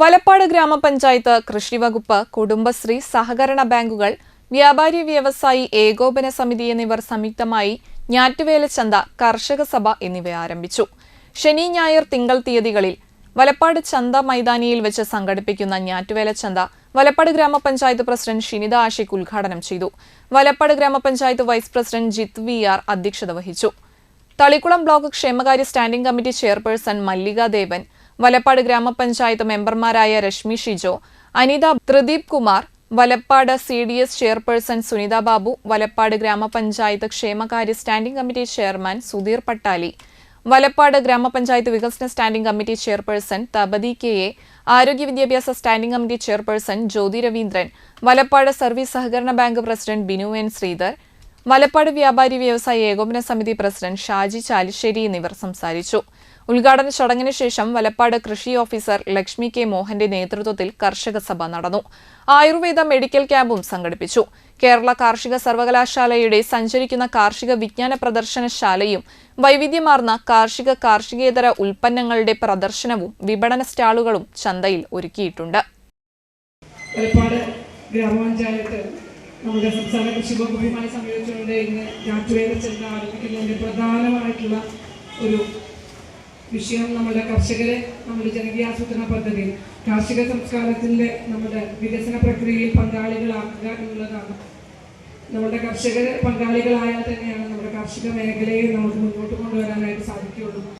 വലപ്പാട് ഗ്രാമപഞ്ചായത്ത് കൃഷിവകുപ്പ് കുടുംബശ്രീ സഹകരണ ബാങ്കുകൾ വ്യാപാരി വ്യവസായി ഏകോപന സമിതി എന്നിവർ സംയുക്തമായി ഞാറ്റുവേല ചന്ത കർഷക സഭ എന്നിവ ആരംഭിച്ചു. ശനി ഞായർ തിങ്കൾ തീയതികളിൽ വലപ്പാട് ചന്ത മൈതാനിയിൽ വെച്ച് സംഘടിപ്പിക്കുന്ന ഞാറ്റുവേല ചന്ത വലപ്പാട് ഗ്രാമപഞ്ചായത്ത് പ്രസിഡന്റ് ഷിനിത ആഷിഖ് ഉദ്ഘാടനം ചെയ്തു. വലപ്പാട് ഗ്രാമപഞ്ചായത്ത് vice president Jith V R അധ്യക്ഷത വഹിച്ചു. തളിക്കുളം ബ്ലോക്ക് ക്ഷേമകാര്യ standing committee chairperson Mallika Devan Valappad ഗ്രാമപഞ്ചായത്ത് മെമ്പർമാരായ Rashmi Shijo Anitha Thrideep Kumar Valappad C D S chairperson Sunitha Babu Valappad ഗ്രാമപഞ്ചായത്ത് ക്ഷേമകാര്യ standing committee chairman Sudheer Pattali Valappad ഗ്രാമപഞ്ചായത്ത് വികസന standing committee chairperson Thapathi K A ആരോഗ്യ വിദ്യാഭ്യാസ standing committee chairperson Jyothi Raveendran Valappad service സഹകരണ bank president Binu N Sreedhar Valappad വ്യാപാരി വ്യവസായി ഏകോപന സമിതി പ്രസിഡന്റ് ഷാജി ചാലിശ്ശേരി എന്നിവർ സംസാരിച്ചു. ഉദ്ഘാടന ചടങ്ങിന് ശേഷം വലപ്പാട് കൃഷി ഓഫീസർ ലക്ഷ്മി കെ മോഹന്റെ നേതൃത്വത്തിൽ കർഷക സഭ നടന്നു. ആയുർവേദ മെഡിക്കൽ ക്യാമ്പും സംഘടിപ്പിച്ചു. കേരള കാർഷിക സർവകലാശാലയുടെ സഞ്ചരിക്കുന്ന കാർഷിക വിജ്ഞാന പ്രദർശനശാലയും വൈവിധ്യമാർന്ന കാർഷിക കാർഷികേതര ഉൽപ്പന്നങ്ങളുടെ പ്രദർശനവും വിപണന സ്റ്റാളുകളും ചന്തയിൽ ഒരുക്കിയിട്ടുണ്ട്. നമ്മുടെ സംസ്ഥാന കൃഷി വകുപ്പുമായി സംയോജിച്ചുകൊണ്ട് ഇന്ന് ഞാറ്റുവേല ചെന്ന് ആരംഭിക്കുന്നതിന്റെ പ്രധാനമായിട്ടുള്ള ഒരു വിഷയം നമ്മുടെ കർഷകരെ നമ്മുടെ ജനകീയ ആസൂത്രണ പദ്ധതി കാർഷിക സംസ്കാരത്തിന്റെ നമ്മുടെ വികസന പ്രക്രിയയിൽ പങ്കാളികളാക്കുക എന്നുള്ളതാണ്. നമ്മുടെ കർഷകരെ പങ്കാളികളായാൽ തന്നെയാണ് നമ്മുടെ കാർഷിക മേഖലയെ നമുക്ക് മുന്നോട്ട് കൊണ്ടുവരാനായിട്ട് സാധിക്കുകയുള്ളൂ.